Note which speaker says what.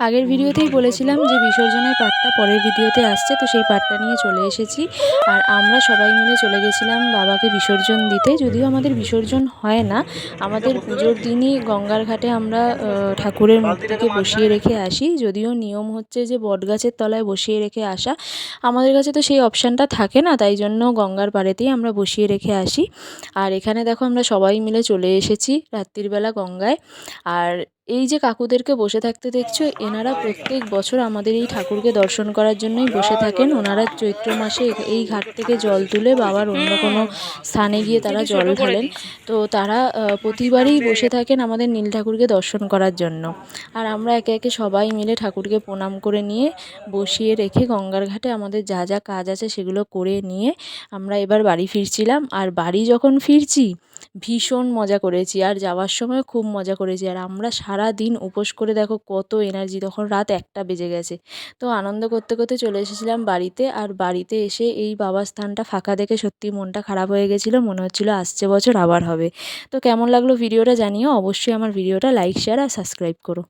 Speaker 1: আগের ভিডিওতেই বলেছিলাম যে বিসর্জনের পার্টটা পরের ভিডিওতে আসছে, তো সেই পার্টটা নিয়ে চলে এসেছি। আর আমরা সবাই মিলে চলে গেছিলাম বাবাকে বিসর্জন দিতে। যদিও আমাদের বিসর্জন হয় না, আমাদের পুজোর দিনই গঙ্গার ঘাটে আমরা ঠাকুরের মূর্তিকে বসিয়ে রেখে আসি। যদিও নিয়ম হচ্ছে যে বটগাছের তলায় বসিয়ে রেখে আসা। আমাদের কাছে তো সেই অপশানটা থাকে না, তাই জন্য গঙ্গার পাড়েতেই আমরা বসিয়ে রেখে আসি। আর এখানে দেখো আমরা সবাই মিলে চলে এসেছি রাত্রিবেলা গঙ্গায়। আর এই যে কাকুদেরকে বসে থাকতে দেখছ, এনারা প্রত্যেক বছর আমাদের এই ঠাকুরকে দর্শন করার জন্যই বসে থাকেন। ওনারা চৈত্র মাসে এই ঘাট থেকে জল তুলে বাবার অন্য কোনো স্থানে গিয়ে তারা জল ঢালেন। তো তারা প্রতিবারই বসে থাকেন আমাদের নীল ঠাকুরকে দর্শন করার জন্য। আর আমরা একে একে সবাই মিলে ঠাকুরকে প্রণাম করে নিয়ে বসিয়ে রেখে গঙ্গার ঘাটে আমাদের যা যা কাজ আছে সেগুলো করে নিয়ে আমরা এবার বাড়ি ফিরছিলাম। আর বাড়ি যখন ফিরছি ভীষণ মজা করেছি। আর যাওয়ার সময় খুব মজা করেছি। আর আমরা সারা দিন উপোস করে দেখো কত এনার্জি তখন রাত একটা বেজে গেছে। তো আনন্দ করতে করতে চলে এসেছিলাম বাড়িতে। আর বাড়িতে এসে এই বাবার স্থানটা ফাঁকা দেখে সত্যি মনটা খারাপ হয়ে গেছিল। মনে হচ্ছিল আসছে বছর আবার হবে। তো কেমন লাগল ভিডিওটা জানিও। অবশ্যই আমার ভিডিওটা লাইক শেয়ার আর সাবস্ক্রাইব করো।